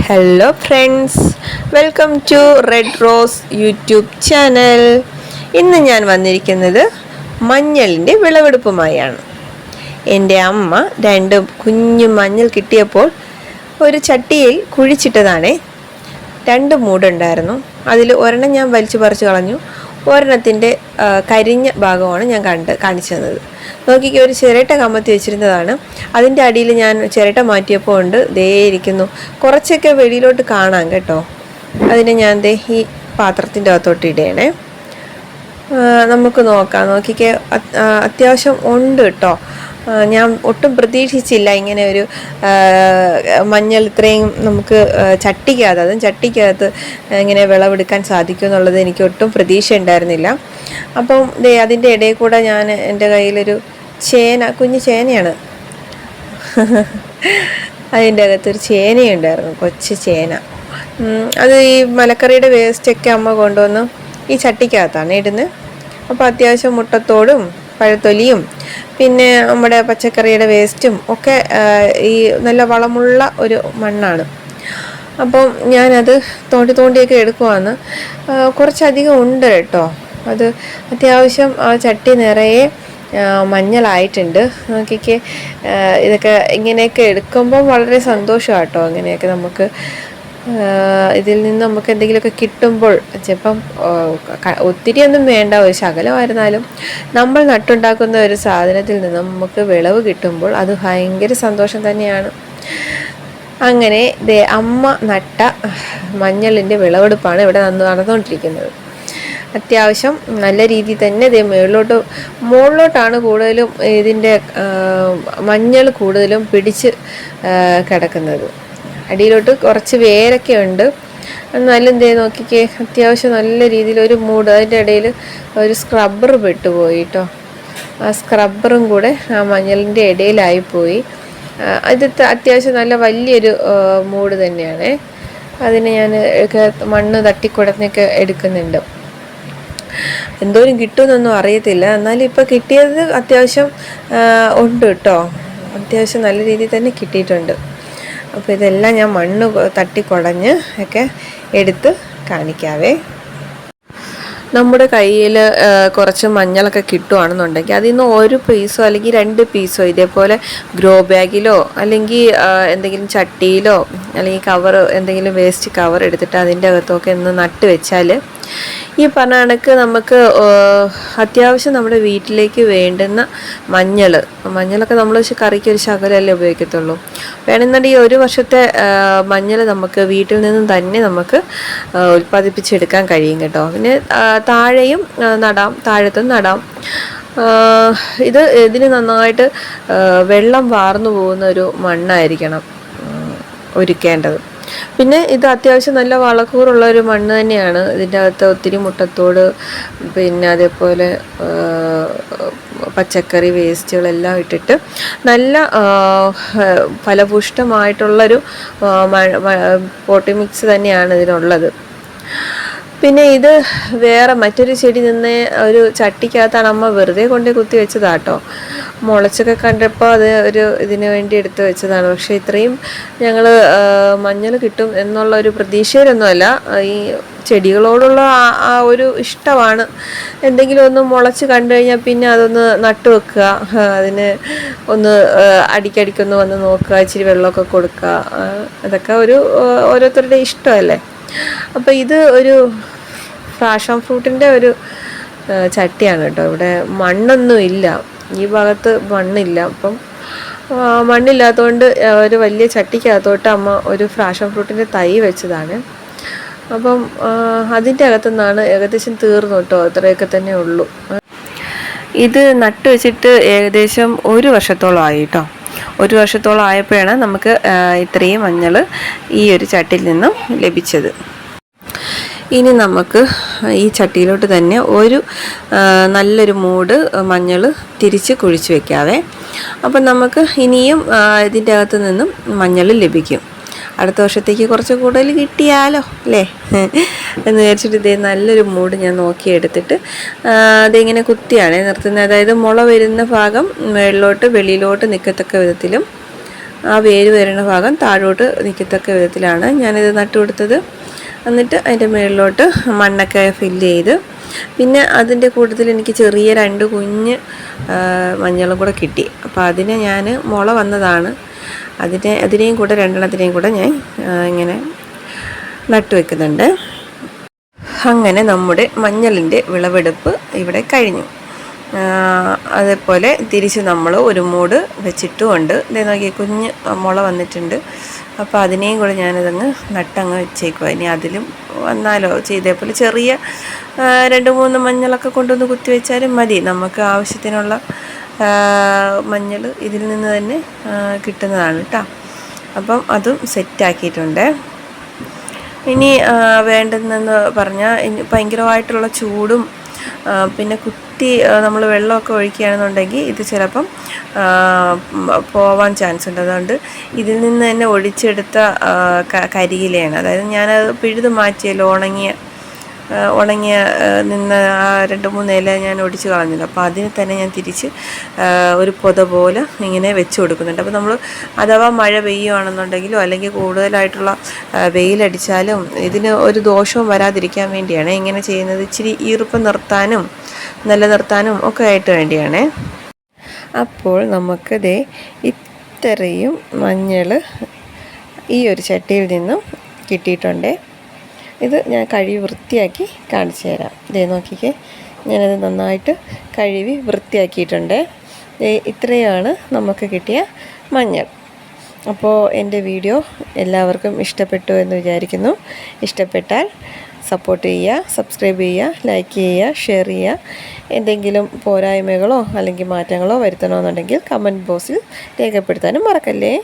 Hello friends welcome to red rose YouTube channel ഇന്ന് ഞാൻ വന്നിരിക്കുന്നത് മഞ്ഞളിന്റെ വിളവെടുപ്പുമായാണ്. എന്റെ അമ്മ രണ്ട് കുഞ്ഞു മഞ്ഞൾ കിട്ടിയപ്പോൾ ഒരു ചട്ടിയിൽ കുഴിച്ചിട്ടതാണേ. രണ്ട് മൂടുണ്ടായിരുന്നു. അതിൽ ഒരെണ്ണം ഞാൻ വലിച്ചു പറിച്ചു കളഞ്ഞു. ഒരെണ്ണത്തിന്റെ കരിഞ്ഞ ഭാഗമാണ് ഞാൻ കണ്ട് കാണിച്ചു തന്നത് നോക്കിക്ക് ഒരു ചിരട്ട കമത്തി വെച്ചിരുന്നതാണ്. അതിന്റെ അടിയിൽ ഞാൻ ചിരട്ട മാറ്റിയപ്പോൾ ഉണ്ട്. ദേ ഇരിക്കുന്നു. കുറച്ചൊക്കെ വെളിയിലോട്ട് കാണാം കേട്ടോ. അതിനെ ഞാൻ ദേ ഈ പാത്രത്തിന്റെ അകത്തോട്ട് ഇടയണേ നമുക്ക് നോക്കാം. നോക്കിക്കേ അത്- അത്യാവശ്യം ഉണ്ട് കേട്ടോ. ഞാൻ ഒട്ടും പ്രതീക്ഷിച്ചില്ല ഇങ്ങനെ ഒരു മഞ്ഞൾ ഇത്രയും നമുക്ക് ചട്ടിക്കകത്ത് അതും ചട്ടിക്കകത്ത് ഇങ്ങനെ വിളവെടുക്കാൻ സാധിക്കും എന്നുള്ളത് എനിക്ക് ഒട്ടും പ്രതീക്ഷ ഉണ്ടായിരുന്നില്ല. അപ്പം അതിന്റെ ഇടയിൽ കൂടെ ഞാൻ എന്റെ കയ്യിലൊരു ചേന കുഞ്ഞു ചേനയാണ്. അതിന്റെ അകത്തൊരു ചേനയുണ്ടായിരുന്നു കൊച്ചു ചേന. അത് ഈ മലക്കറിയുടെ വേസ്റ്റൊക്കെ അമ്മ കൊണ്ടുവന്ന് ഈ ചട്ടിക്കകത്താണ് ഇടുന്നത്. അപ്പോൾ അത്യാവശ്യം മുട്ടത്തോടും പഴത്തൊലിയും പിന്നെ നമ്മുടെ പച്ചക്കറിയുടെ വേസ്റ്റും ഒക്കെ ഈ നല്ല വളമുള്ള ഒരു മണ്ണാണ്. അപ്പം ഞാനത് തോണ്ടി തോണ്ടിയൊക്കെ എടുക്കുവാന്ന് കുറച്ചധികം ഉണ്ട് കേട്ടോ. അത് അത്യാവശ്യം ആ ചട്ടി നിറയെ മഞ്ഞളായിട്ടുണ്ട്. നോക്കിക്ക് ഇതൊക്കെ ഇങ്ങനെയൊക്കെ എടുക്കുമ്പോൾ വളരെ സന്തോഷമാണ് കേട്ടോ ഇങ്ങനെയൊക്കെ നമുക്ക് ഇതിൽ നിന്ന് നമുക്ക് എന്തെങ്കിലുമൊക്കെ കിട്ടുമ്പോൾ ചിലപ്പം ഒത്തിരി ഒന്നും വേണ്ട ഒരു ശകലമായിരുന്നാലും നമ്മൾ നട്ടുണ്ടാക്കുന്ന ഒരു സാധനത്തിൽ നിന്ന് നമുക്ക് വിളവ് കിട്ടുമ്പോൾ അത് ഭയങ്കര സന്തോഷം തന്നെയാണ്. അങ്ങനെ അമ്മ നട്ട മഞ്ഞളിന്റെ വിളവെടുപ്പാണ് ഇവിടെ നടന്നു നടന്നുകൊണ്ടിരിക്കുന്നത്. അത്യാവശ്യം നല്ല രീതിയിൽ തന്നെ ദേ മുകളിലോട്ട് മുകളിലോട്ടാണ് കൂടുതലും ഇതിന്റെ മഞ്ഞൾ കൂടുതലും പിടിച്ച് കിടക്കുന്നത്. അടിയിലോട്ട് കുറച്ച് വേരൊക്കെ ഉണ്ട്. നല്ല എന്തേ നോക്കിക്കേ അത്യാവശ്യം നല്ല രീതിയിൽ ഒരു മൂട് അതിന്റെ ഇടയിൽ ഒരു സ്ക്രബ്ബർ പെട്ടുപോയി കേട്ടോ ആ സ്ക്രബ്ബറും കൂടെ ആ മഞ്ഞളിന്റെ ഇടയിലായിപ്പോയി ഇത് അത്യാവശ്യം നല്ല വലിയൊരു മൂട് തന്നെയാണ്. അതിന് ഞാൻ മണ്ണ് തട്ടിക്കുടഞ്ഞൊക്കെ എടുക്കുന്നുണ്ട്. എന്തോരും കിട്ടുമെന്നൊന്നും അറിയത്തില്ല. എന്നാലും ഇപ്പോൾ കിട്ടിയത് അത്യാവശ്യം ഉണ്ട് കേട്ടോ അത്യാവശ്യം നല്ല രീതിയിൽ തന്നെ കിട്ടിയിട്ടുണ്ട്. അപ്പോൾ ഇതെല്ലാം ഞാൻ മണ്ണ് തട്ടി കുടഞ്ഞ് ഒക്കെ എടുത്ത് കാണിക്കാവേ. നമ്മുടെ കയ്യിൽ കുറച്ച് മഞ്ഞളൊക്കെ കിട്ടുവാണെന്നുണ്ടെങ്കിൽ അതിൽ നിന്ന് ഒരു പീസോ അല്ലെങ്കിൽ രണ്ട് പീസോ ഇതേപോലെ ഗ്രോ ബാഗിലോ അല്ലെങ്കിൽ എന്തെങ്കിലും ചട്ടിയിലോ അല്ലെങ്കിൽ കവർ എന്തെങ്കിലും വേസ്റ്റ് കവർ എടുത്തിട്ട് അതിന്റെ അകത്തൊക്കെ ഒന്ന് നട്ട് വെച്ചാൽ ഈ പറഞ്ഞ കണക്ക് നമുക്ക് അത്യാവശ്യം നമ്മുടെ വീട്ടിലേക്ക് വേണ്ടുന്ന മഞ്ഞൾ മഞ്ഞളൊക്കെ നമ്മൾ കറിക്ക് ഒരു ശകലല്ലേ ഉപയോഗിക്കത്തുള്ളൂ. വേണമെന്നുണ്ടെങ്കിൽ ഒരു വർഷത്തെ മഞ്ഞൾ നമുക്ക് വീട്ടിൽ നിന്നും തന്നെ നമുക്ക് ഉൽപ്പാദിപ്പിച്ചെടുക്കാൻ കഴിയും കേട്ടോ. പിന്നെ താഴെയും നടാം താഴത്തും നടാം. ഇത് ഇതിന് നന്നായിട്ട് വെള്ളം വാർന്നു പോകുന്ന ഒരു മണ്ണായിരിക്കണം. ഒരുക്കേണ്ടത്. പിന്നെ ഇത് അത്യാവശ്യം നല്ല വളക്കൂറുള്ള ഒരു മണ്ണ് തന്നെയാണ്. ഇതിന്റെ അകത്ത് ഒത്തിരി മുട്ടത്തോട് പിന്നെ അതേപോലെ പച്ചക്കറി വേസ്റ്റുകളെല്ലാം ഇട്ടിട്ട് നല്ല ഫലഭൂഷ്ടമായിട്ടുള്ളൊരു പോട്ടി മിക്സ് തന്നെയാണ് ഇതിനുള്ളത്. പിന്നെ ഇത് വേറെ മറ്റൊരു ചെടി നിന്ന് ഒരു ചട്ടിക്കകത്താണ് അമ്മ വെറുതെ കൊണ്ട് കുത്തി വെച്ചതാട്ടോ. മുളച്ചൊക്കെ കണ്ടപ്പോൾ അത് ഒരു ഇതിനു വേണ്ടി എടുത്ത് വെച്ചതാണ്. പക്ഷേ ഇത്രയും ഞങ്ങൾ മഞ്ഞൾ കിട്ടും എന്നുള്ള ഒരു പ്രതീക്ഷയിലൊന്നുമല്ല. ഈ ചെടികളോടുള്ള ആ ഒരു ഇഷ്ടമാണ്. എന്തെങ്കിലും ഒന്ന് മുളച്ച് കണ്ടു കഴിഞ്ഞാൽ പിന്നെ അതൊന്ന് നട്ടു വെക്കുക. അതിന് ഒന്ന് അടിക്കടിക്കൊന്ന് വന്ന് നോക്കുക. ഇച്ചിരി വെള്ളമൊക്കെ കൊടുക്കുക. അതൊക്കെ ഒരു ഓരോരുത്തരുടെ ഇഷ്ടമല്ലേ? അപ്പോൾ ഇത് ഒരു ഫാഷൻ ഫ്രൂട്ടിന്റെ ഒരു ചട്ടിയാണ് കേട്ടോ. ഇവിടെ മണ്ണൊന്നും ഇല്ല. ഈ ഭാഗത്ത് മണ്ണില്ല. അപ്പം മണ്ണില്ലാത്തതുകൊണ്ട് ഒരു വലിയ ചട്ടിക്കകത്തോട്ട് അമ്മ ഒരു ഫ്രാഷൻ ഫ്രൂട്ടിന്റെ തൈ വെച്ചതാണ്. അപ്പം അതിന്റെ അതിന്റെ അകത്തുനിന്നാണ് ഏകദേശം തീർന്നു കേട്ടോ. അത്രയൊക്കെ തന്നെ ഉള്ളൂ. ഇത് നട്ടു വെച്ചിട്ട് ഏകദേശം ഒരു വർഷത്തോളം ആയി കേട്ടോ. ഒരു വർഷത്തോളം ആയപ്പോഴാണ് നമുക്ക് ഇത്രയും മഞ്ഞൾ ഈ ഒരു ചട്ടിയിൽ നിന്നും ലഭിച്ചത്. ഇനി നമുക്ക് ഈ ചട്ടിയിലോട്ട് തന്നെ ഒരു നല്ലൊരു മൂട് മഞ്ഞൾ തിരിച്ച് കുഴിച്ച് വെക്കാവേ. അപ്പം നമുക്ക് ഇനിയും ഇതിന്റെ അകത്ത് നിന്നും മഞ്ഞൾ ലഭിക്കും. അടുത്ത വർഷത്തേക്ക് കുറച്ച് കൂടുതൽ കിട്ടിയാലോ അല്ലേ? എന്ന് വിചാരിച്ചിട്ട് ഇതേ നല്ലൊരു മൂട് ഞാൻ നോക്കിയെടുത്തിട്ട് അതിങ്ങനെ കുത്തിയാണ് നിർത്തുന്നത്. അതായത് മുള വരുന്ന ഭാഗം മുകളിലോട്ട് വെളിയിലോട്ട് നിൽക്കത്തക്ക വിധത്തിലും ആ വേര് വരുന്ന ഭാഗം താഴോട്ട് നിൽക്കത്തക്ക വിധത്തിലാണ് ഞാനിത് നട്ടു കൊടുത്തത് എന്നിട്ട് അതിന്റെ മുകളിലോട്ട് മണ്ണൊക്കെ ഫില്ല് ചെയ്ത്. പിന്നെ അതിന്റെ കൂട്ടത്തിൽ എനിക്ക് ചെറിയ രണ്ട് കുഞ്ഞ് മഞ്ഞളും കൂടെ കിട്ടി. അപ്പോൾ അതിനെ ഞാൻ മുള വന്നതാണ്. അതിനെ അതിനെയും കൂടെ രണ്ടെണ്ണത്തിനെയും കൂടെ ഞാൻ ഇങ്ങനെ നട്ടുവെക്കുന്നുണ്ട് അങ്ങനെ നമ്മുടെ മഞ്ഞളിന്റെ വിളവെടുപ്പ് ഇവിടെ കഴിഞ്ഞു. അതേപോലെ തിരിച്ച് നമ്മൾ ഒരു മൂട് വെച്ചിട്ടുമുണ്ട്. ഇതേ നോക്കി കുഞ്ഞ് മുള വന്നിട്ടുണ്ട്. അപ്പോൾ അതിനെയും കൂടെ ഞാനിതങ്ങ് നട്ടങ്ങ് വെച്ചേക്കുക ഇനി അതിലും വന്നാലോ? ചെയ്തേപോലെ ചെറിയ രണ്ട് മൂന്ന് മഞ്ഞളൊക്കെ കൊണ്ടുവന്ന് കുത്തി വെച്ചാലും മതി. നമുക്ക് ആവശ്യത്തിനുള്ള മഞ്ഞൾ ഇതിൽ നിന്ന് തന്നെ കിട്ടുന്നതാണ് കേട്ടോ. അപ്പം അതും സെറ്റാക്കിയിട്ടുണ്ട്. ഇനി വേണ്ടതെന്ന് പറഞ്ഞാൽ ഭയങ്കരമായിട്ടുള്ള ചൂടും പിന്നെ കുട്ടി നമ്മൾ വെള്ളമൊക്കെ ഒഴിക്കുകയാണെന്നുണ്ടെങ്കിൽ ഇത് ചിലപ്പം പോവാൻ ചാൻസ് ഉണ്ട്. അതുകൊണ്ട് ഇതിൽ നിന്ന് തന്നെ ഒഴിച്ചെടുത്ത കരിയിലയാണ്. അതായത് ഞാനത് പിഴുത് മാറ്റിയല്ലോ ഉണങ്ങിയ ഉണങ്ങിയ നിന്ന് ആ രണ്ട് മൂന്ന് ഇല ഞാൻ ഒടിച്ച് കളഞ്ഞില്ല. അപ്പോൾ അതിന് തന്നെ ഞാൻ തിരിച്ച് ഒരു പൊത പോലെ ഇങ്ങനെ വെച്ച് കൊടുക്കുന്നുണ്ട്. അപ്പോൾ നമ്മൾ അഥവാ മഴ പെയ്യുകയാണെന്നുണ്ടെങ്കിലോ അല്ലെങ്കിൽ കൂടുതലായിട്ടുള്ള വെയിലടിച്ചാലും ഇതിന് ഒരു ദോഷവും വരാതിരിക്കാൻ വേണ്ടിയാണ് ഇങ്ങനെ ചെയ്യുന്നത്. ഇച്ചിരി ഈർപ്പം നിർത്താനും നിലനിർത്താനും ഒക്കെ ആയിട്ട് വേണ്ടിയാണ്. അപ്പോൾ നമുക്ക് ദേ ഇത്രയും മഞ്ഞൾ ഈ ഒരു ചട്ടിയിൽ നിന്നും കിട്ടിയിട്ടുണ്ട്. ഇത് ഞാൻ കഴുകി വൃത്തിയാക്കി കാണിച്ചു തരാം. ദേ നോക്കിക്കേ. ഞാനത് നന്നായിട്ട് കഴുകി വൃത്തിയാക്കിയിട്ടുണ്ട്. ഇത്രയാണ് നമുക്ക് കിട്ടിയ മഞ്ഞൾ. അപ്പോൾ എന്റെ വീഡിയോ എല്ലാവർക്കും ഇഷ്ടപ്പെട്ടു എന്ന് വിചാരിക്കുന്നു. ഇഷ്ടപ്പെട്ടാൽ സപ്പോർട്ട് ചെയ്യുക സബ്സ്ക്രൈബ് ചെയ്യുക ലൈക്ക് ചെയ്യുക ഷെയർ ചെയ്യുക. എന്തെങ്കിലും പോരായ്മകളോ അല്ലെങ്കിൽ മാറ്റങ്ങളോ വരുത്തണമെന്നുണ്ടെങ്കിൽ കമന്റ് ബോക്സിൽ രേഖപ്പെടുത്താനും മറക്കല്ലേ?